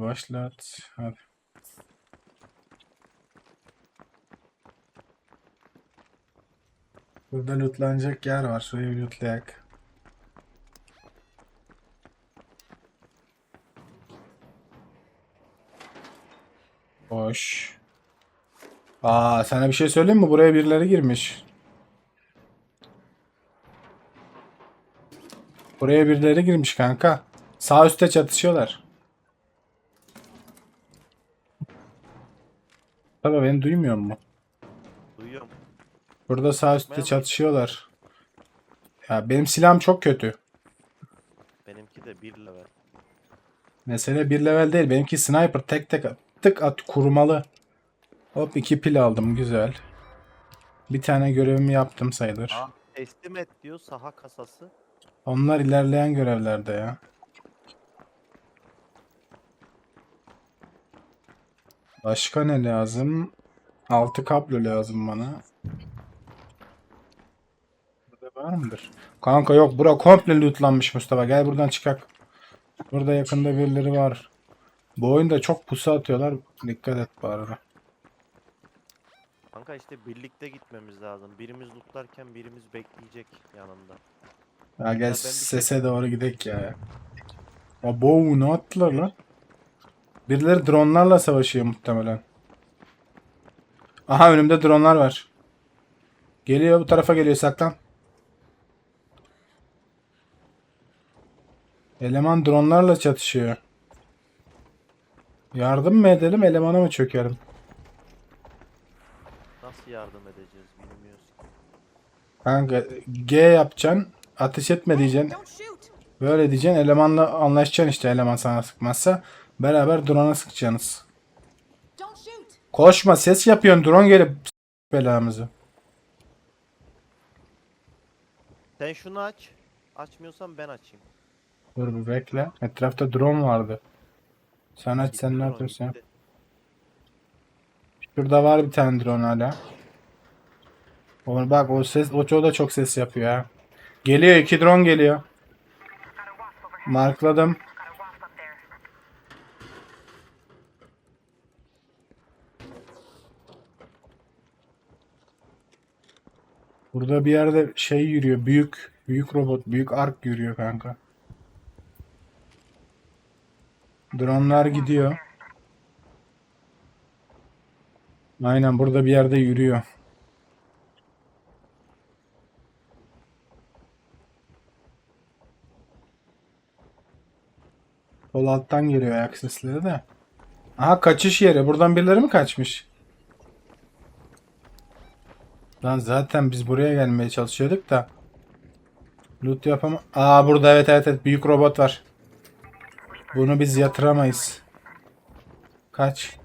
başlat. Hadi. Burada lootlanacak yer var. Şurayı bir lootlayak. Boş. Aa sana bir şey söyleyeyim mi? Buraya birileri girmiş. Buraya birileri girmiş kanka. Sağ üstte çatışıyorlar. Tabii beni duymuyor mu? Duyuyorum. Burada sağ üstte çatışıyorlar. Ya benim silahım çok kötü. Benimki de bir level. Mesele bir level değil. Benimki sniper tek tek tık at kurmalı. Hop iki pil aldım güzel. Bir tane görevimi yaptım sayılır. Aa, teslim et diyor saha kasası. Onlar ilerleyen görevlerde ya. Başka ne lazım? Altı kablo lazım bana. Burada var mıdır? Kanka yok bura komple lootlanmış Mustafa. Gel buradan çıkak. Burada yakında birileri var. Bu oyunda çok pusu atıyorlar. Dikkat et bu arada. Kanka işte birlikte gitmemiz lazım. Birimiz lootlarken birimiz bekleyecek yanında. Ya gel bir sese doğru gidek ya. Abo ne attılar lan? Birileri dronlarla savaşıyor muhtemelen. Aha önümde dronlar var. Geliyor bu tarafa geliyor saklan. Eleman dronlarla çatışıyor. Yardım mı edelim elemana mı çökerim? Nasıl yardım edeceğiz bilmiyoruz. ki. Kanka G yapacaksın. Ateş etme diyeceksin. Böyle diyeceksin elemanla anlaşacaksın işte eleman sana sıkmazsa. Beraber drone'a sıkacaksınız. Koşma ses yapıyorsun drone gelip belamızı. Sen şunu aç. Açmıyorsan ben açayım. Dur bir bekle. Etrafta drone vardı. Sen aç sen ne yapıyorsun ya? Şurada var bir tane drone hala. O, bak o ses o çoğu da çok ses yapıyor ha. Geliyor iki drone geliyor. Markladım. Burada bir yerde şey yürüyor. Büyük büyük robot, büyük ark yürüyor kanka. Dronlar gidiyor. Aynen burada bir yerde yürüyor. Sol alttan geliyor ayak sesleri de. Aha kaçış yeri. Buradan birileri mi kaçmış? Lan zaten biz buraya gelmeye çalışıyorduk da. Loot yapama... Aa burada evet evet evet büyük robot var. Bunu biz yatıramayız. Kaç.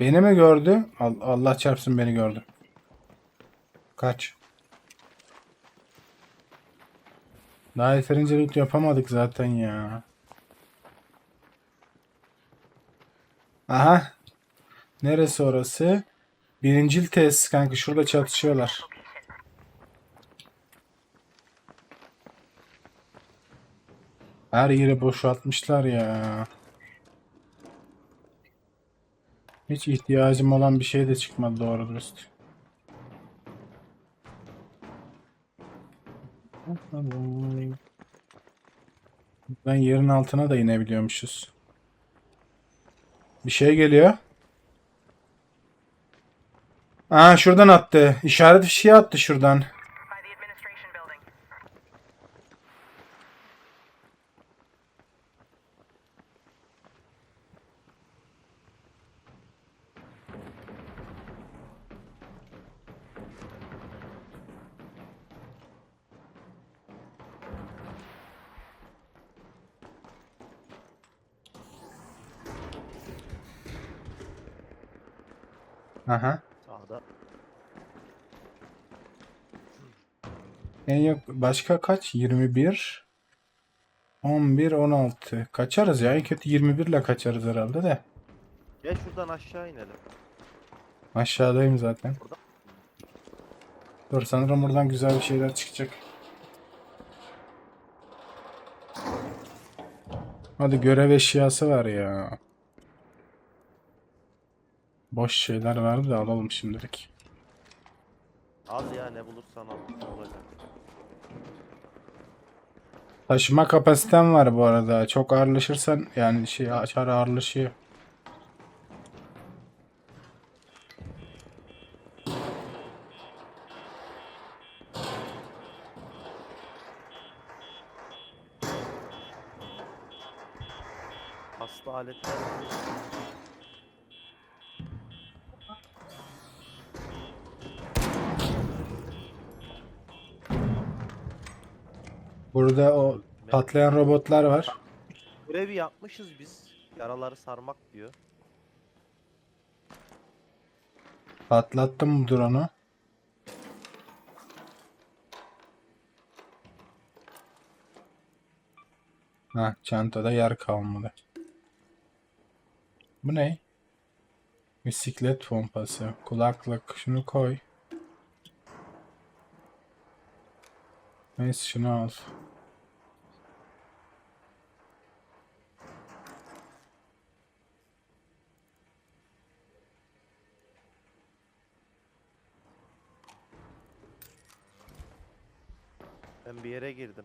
Beni mi gördü? Al- Allah çarpsın beni gördü. Kaç. Daha yeterince loot yapamadık zaten ya. Aha. Neresi orası? Birincil tesis kanka şurada çatışıyorlar. Her yeri boşaltmışlar ya. Hiç ihtiyacım olan bir şey de çıkmadı doğru dürüst. Ben yerin altına da inebiliyormuşuz. Bir şey geliyor. Aa şuradan attı. İşaret fişeği attı şuradan. by the administration building. Aha. Sağda. En yok başka kaç? 21 11 16. Kaçarız ya. En kötü 21 ile kaçarız herhalde de. Gel şuradan aşağı inelim. Aşağıdayım zaten. Burada. Dur sanırım buradan güzel bir şeyler çıkacak. Hadi görev eşyası var ya. Boş şeyler vardı da alalım şimdilik. Az ya ne bulursan al. Olacak? Taşıma kapasitem var bu arada. Çok ağırlaşırsan yani şey açar ağırlaşıyor. Burada o patlayan robotlar var. Görevi yapmışız biz. Yaraları sarmak diyor. Patlattım drone'u. Ha, çantada yer kalmadı. Bu ne? Bisiklet pompası, kulaklık, şunu koy. Neyse şunu al. Girdim.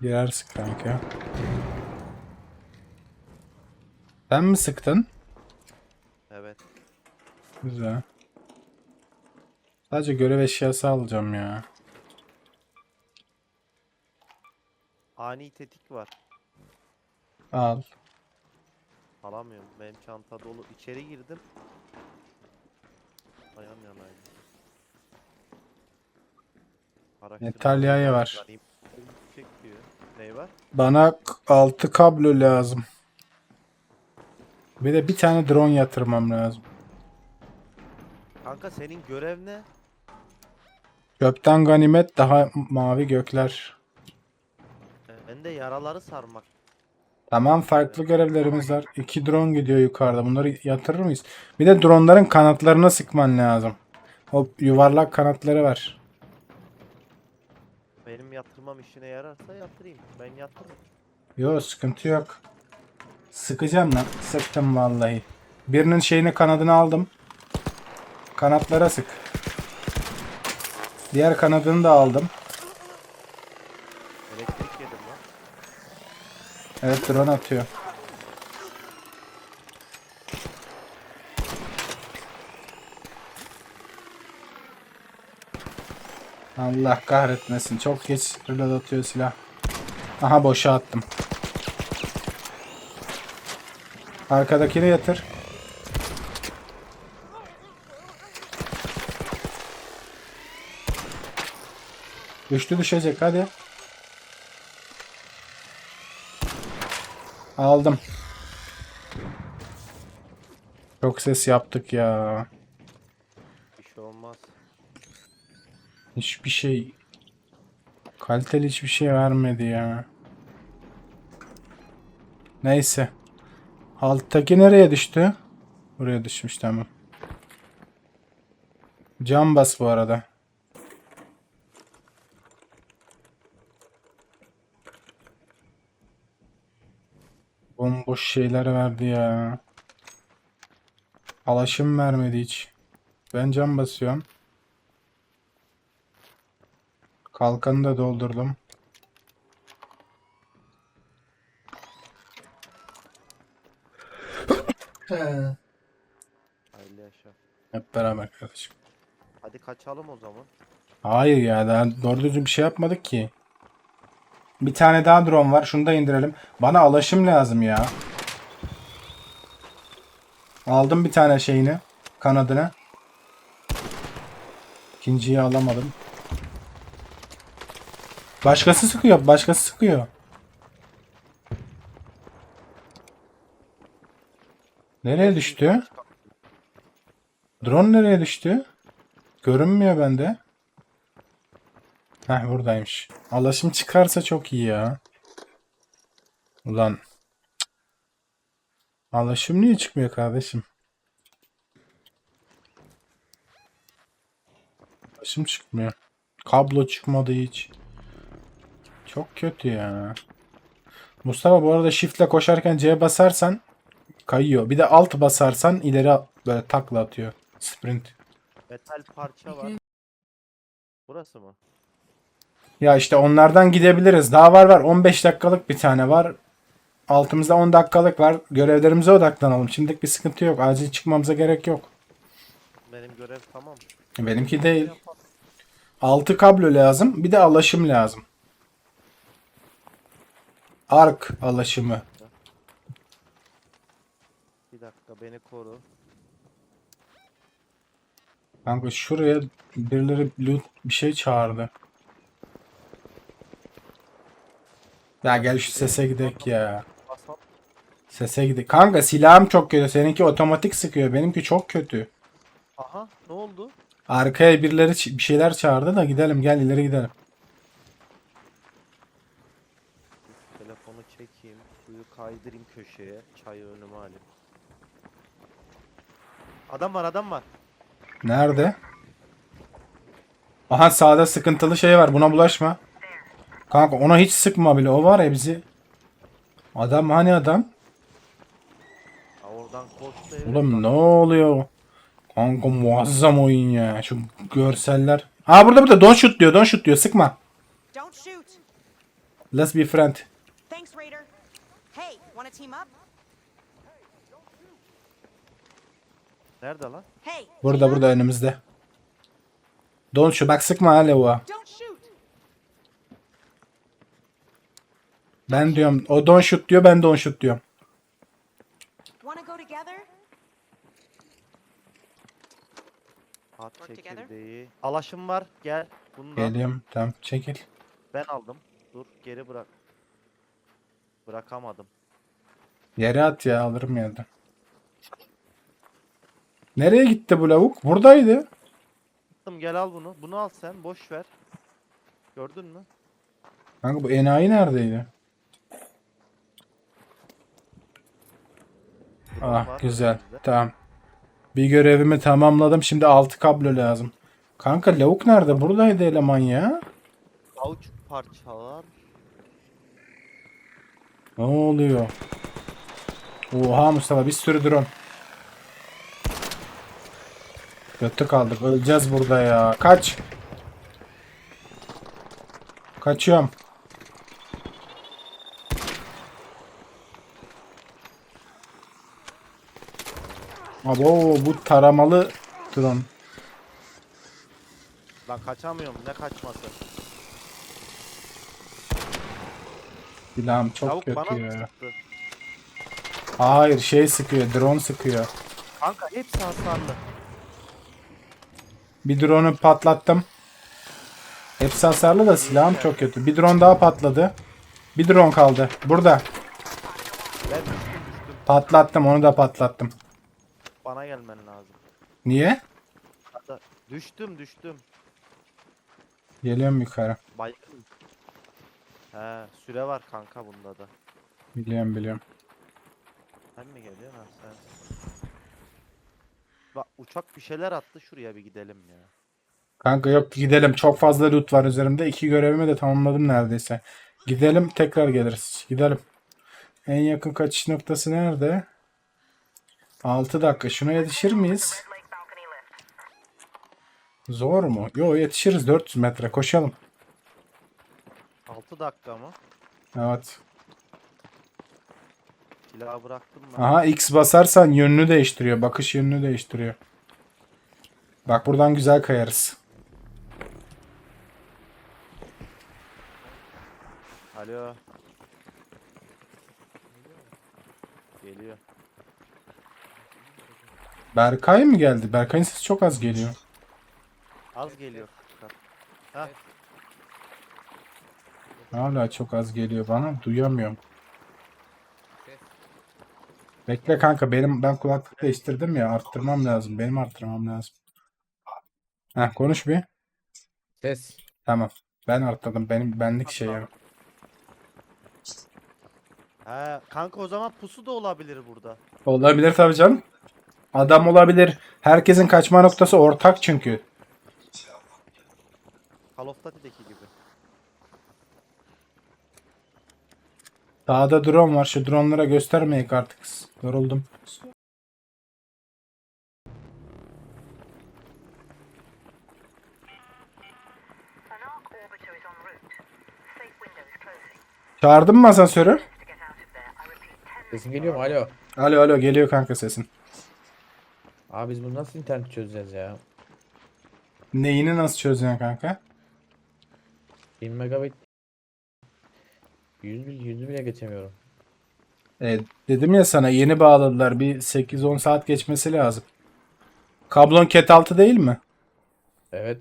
Girersin kanka. Sen mi sıktın? Evet. Güzel. Sadece görev eşyası alacağım ya. Ani tetik var. Al. Alamıyorum. Benim çanta dolu. İçeri girdim. Ayağım yanaydı. Yay yapıyorum. var. Ney? Bana 6 kablo lazım. Bir de bir tane drone yatırmam lazım. Kanka senin görev ne? Gökten ganimet daha mavi gökler. Ben de yaraları sarmak. Tamam farklı görevlerimiz var. İki drone gidiyor yukarıda. Bunları yatırır mıyız? Bir de dronların kanatlarına sıkman lazım. O yuvarlak kanatları var. Benim yatırmam işine yararsa yatırayım. Ben yatırırım. Yo sıkıntı yok. Sıkacağım lan. Sıktım vallahi. Birinin şeyini kanadını aldım. Kanatlara sık. Diğer kanadını da aldım. Elektrik yedim lan. Evet drone atıyor. Allah kahretmesin. Çok geç reload atıyor silah. Aha boşa attım. Arkadakini yatır. Düştü düşecek hadi. Aldım. Çok ses yaptık ya. Bir şey olmaz. Hiçbir şey kaliteli hiçbir şey vermedi ya. Neyse. Alttaki nereye düştü? Buraya düşmüş tamam. Cam bas bu arada. Bomboş şeyler verdi ya. Alaşım vermedi hiç. Ben cam basıyorum. Kalkanı da doldurdum. Hayırlı yaşa. Hep beraber kardeşim. Hadi kaçalım o zaman. Hayır ya daha doğru düzgün bir şey yapmadık ki. Bir tane daha drone var. Şunu da indirelim. Bana alaşım lazım ya. Aldım bir tane şeyini. Kanadını. İkinciyi alamadım. Başkası sıkıyor. Başkası sıkıyor. Nereye düştü? Drone nereye düştü? Görünmüyor bende. Heh buradaymış. Alaşım çıkarsa çok iyi ya. Ulan. Cık. Alaşım niye çıkmıyor kardeşim? Alaşım çıkmıyor. Kablo çıkmadı hiç. Çok kötü ya. Mustafa bu arada shift'le koşarken C basarsan kayıyor. Bir de alt basarsan ileri böyle takla atıyor. Sprint. Metal parça var. Burası mı? Ya işte onlardan gidebiliriz. Daha var var. 15 dakikalık bir tane var. Altımızda 10 dakikalık var. Görevlerimize odaklanalım. Şimdilik bir sıkıntı yok. Acil çıkmamıza gerek yok. Benim görev tamam. Benimki değil. 6 kablo lazım. Bir de alaşım lazım. Ark alaşımı. Bir dakika beni koru. Kanka şuraya birileri loot bir şey çağırdı. Ya gel şu sese gidek ya. Sese gidek. Kanka silahım çok kötü. Seninki otomatik sıkıyor. Benimki çok kötü. Aha ne oldu? Arkaya birileri bir şeyler çağırdı da gidelim gel ileri gidelim. Kaydırayım köşeye. Çayı önüme alayım. Adam var adam var. Nerede? Aha sağda sıkıntılı şey var. Buna bulaşma. Kanka ona hiç sıkma bile. O var ya bizi. Adam hani adam? Ha, oradan koştu evet. Oğlum ne oluyor? Kanka muazzam oyun ya. Şu görseller. Ha burada burada don't shoot diyor. Don't shoot diyor. Sıkma. Let's be friend. Wanna team up? Nerede lan? Hey. Burada burada up? önümüzde. Don't shoot. Bak sıkma ha shoot. Ben diyorum o don't shoot diyor ben don't shoot diyorum. Wanna go together? At çekirdeği. Alaşım var. Gel. Bunu da Geliyorum. Tamam çekil. ben aldım. Dur geri bırak. Bırakamadım. Yere at ya alırım yerden. Nereye gitti bu lavuk? Buradaydı. Attım gel al bunu. Bunu al sen. Boş ver. Gördün mü? Kanka bu enayi neredeydi? Ah var güzel. Tamam. Bir görevimi tamamladım. Şimdi 6 kablo lazım. Kanka lavuk nerede? Buradaydı eleman ya. Kauçuk parçalar. Ne oluyor? Oha Mustafa bir sürü drone. Kötü kaldık. Öleceğiz burada ya. Kaç. Kaçıyorum. Abo bu taramalı drone. Lan kaçamıyorum. Ne kaçması? Silahım çok Tavuk kötü mı ya. sıktı? Hayır şey sıkıyor. Drone sıkıyor. Kanka hepsi hasarlı. Bir drone'u patlattım. Hepsi hasarlı da silahım çok kötü. Bir drone daha patladı. Bir drone kaldı. Burada. Ben düştüm düştüm. Patlattım onu da patlattım. Bana gelmen lazım. Niye? Hatta düştüm düştüm. Geliyorum yukarı. Baygın. He süre var kanka bunda da. Biliyorum biliyorum. Sen mi geliyorsun ha sen? Bak uçak bir şeyler attı şuraya bir gidelim ya. Kanka yok gidelim. Çok fazla loot var üzerimde. İki görevimi de tamamladım neredeyse. Gidelim tekrar geliriz. Gidelim. En yakın kaçış noktası nerede? 6 dakika. Şuna yetişir miyiz? Zor mu? Yo yetişiriz 400 metre. Koşalım. 6 dakika mı? Evet. Silahı bıraktım ben. Aha X basarsan yönünü değiştiriyor. Bakış yönünü değiştiriyor. Bak buradan güzel kayarız. Alo. Geliyor. Berkay mı geldi? Berkay'ın sesi çok az geliyor. Az geliyor. Ha Hala çok az geliyor bana. Duyamıyorum. Bekle kanka benim ben kulaklık değiştirdim ya arttırmam lazım. Benim arttırmam lazım. Heh konuş bir. Ses. Tamam. Ben arttırdım. Benim benlik şey ya. He kanka o zaman pusu da olabilir burada. Olabilir tabii canım. Adam olabilir. Herkesin kaçma noktası ortak çünkü. Call of Duty'deki gibi. Dağda drone var. Şu dronelara göstermeyek artık. Yoruldum. Çağırdın mı asansörü? To get out of there, I repeat, 10 Sesin geliyor mu? Alo. Alo alo geliyor kanka sesin. Abi biz bunu nasıl internet çözeceğiz ya? Neyini nasıl çözüyorsun kanka? 1000 megabit 100 bil 100 bile geçemiyorum. E, dedim ya sana yeni bağladılar. Bir 8-10 saat geçmesi lazım. Kablon ket altı değil mi? Evet.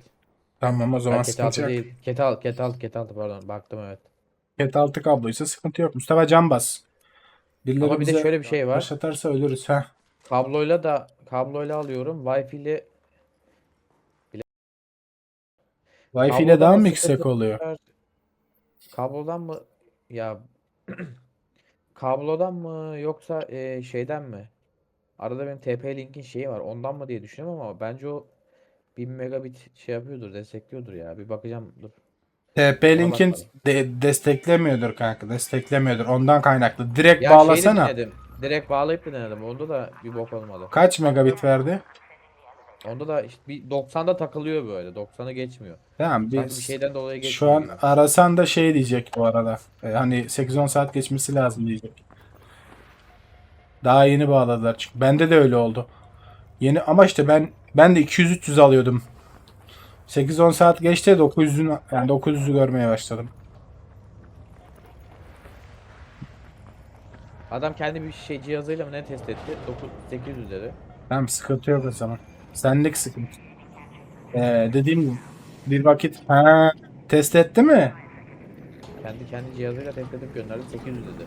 Tamam o zaman Ha, ket sıkıntı yok. değil. Ket altı, ket altı, ket altı pardon. Baktım evet. Ket altı kabloysa sıkıntı yok. Mustafa can bas. Birileri Ama bir de bize şöyle bir şey var. Başlatarsa ölürüz. ha. Kabloyla da kabloyla alıyorum. Wi-Fi ile Wi-Fi ile daha mı yüksek oluyor? Kablodan mı ya kablodan mı yoksa e, şeyden mi? Arada benim TP-Link'in şeyi var. Ondan mı diye düşünüyorum ama bence o 1000 megabit şey yapıyordur, destekliyordur ya. Bir bakacağım dur. TP-Link'in de- desteklemiyordur kanka. Desteklemiyordur. Ondan kaynaklı. Direkt Ya şeyi de bağlasana. denedim. Direkt bağlayıp da denedim. Onda da bir bok olmadı. Kaç megabit verdi? Onda da işte bir 90'da takılıyor böyle. 90'ı geçmiyor. Tamam bir biz şeyden dolayı şu geçmiyor an gibi. arasan da şey diyecek bu arada. E, hani 8-10 saat geçmesi lazım diyecek. Daha yeni bağladılar çünkü. Bende de öyle oldu. Yeni ama işte ben ben de 200-300 alıyordum. 8-10 saat geçti 900'ün yani 900'ü görmeye başladım. Adam kendi bir şey cihazıyla mı ne test etti? 9 800 dedi. Tamam sıkıntı yok o zaman. Senlik sıkıntı. Ee, dediğim gibi bir vakit ha, test etti mi? Kendi kendi cihazıyla test edip gönderdi 800 dedi.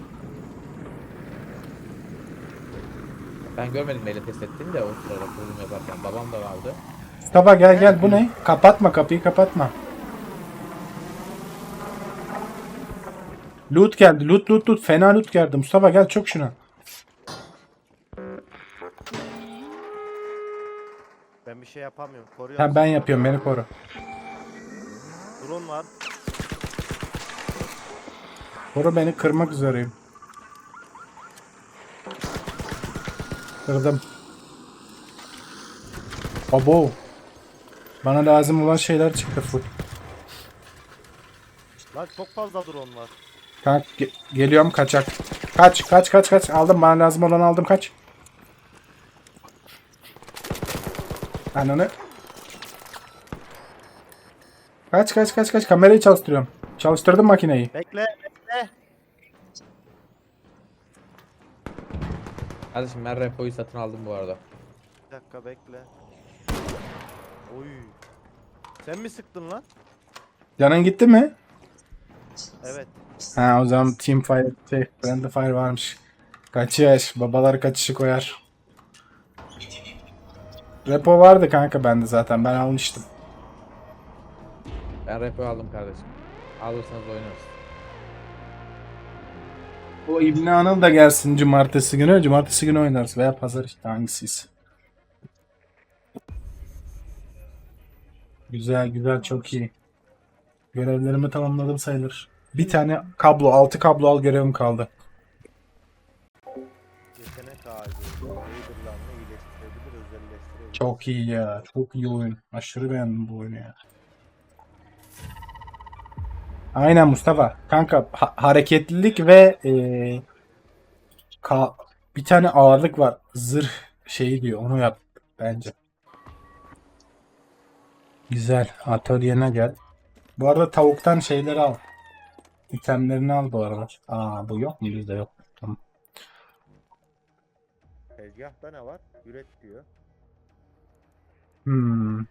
Ben görmedim neyle test ettiğini de o sırada kurulum yaparken. Babam da vardı. Mustafa gel gel bu ne? Kapatma kapıyı kapatma. Loot geldi. Loot loot loot. Fena loot geldi. Mustafa gel çok şuna. Ben bir şey yapamıyorum. Koruyorum. Ha, ben yapıyorum beni koru. Drone var. Koru beni kırmak üzereyim. Kırdım. Abo. Bana lazım olan şeyler çıktı full. Lan çok fazla drone var. Kanka ge- geliyorum kaçak. Kaç kaç kaç kaç. Aldım bana lazım olan aldım kaç. Ananı. Kaç kaç kaç kaç kamerayı çalıştırıyorum. Çalıştırdım makineyi. Bekle bekle. Kardeşim ben repoyu satın aldım bu arada. Bir dakika bekle. Oy. Sen mi sıktın lan? Canın gitti mi? Evet. Ha o zaman Team Fire, şey, Friendly Fire varmış. Kaçış. Babalar kaçışı koyar. Repo vardı kanka bende zaten. Ben almıştım. Ben repoyu aldım kardeşim. Alırsanız oynarız. O İbni Anıl da gelsin cumartesi günü. Cumartesi günü oynarız veya pazar işte hangisiyse. Güzel güzel çok iyi. Görevlerimi tamamladım sayılır. Bir tane kablo, altı kablo al görevim kaldı. Çok iyi ya. Çok iyi oyun. Aşırı beğendim bu oyunu ya. Aynen Mustafa. Kanka ha- hareketlilik ve eee, ka- bir tane ağırlık var. Zırh şeyi diyor. Onu yap bence. Güzel. Atölyene gel. Bu arada tavuktan şeyleri al. İtemlerini al bu arada. Aa bu yok mu? Bizde yok. Tamam. Tezgahta ne var? Üret diyor. Hmm.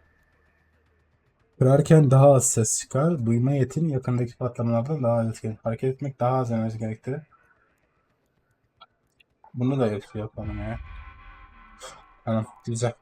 Kırarken daha az ses çıkar. Duyma yetin yakındaki patlamalardan daha etkilenir. Hareket etmek daha az enerji gerektirir. Bunu da yapıyor ya. Tamam, güzel.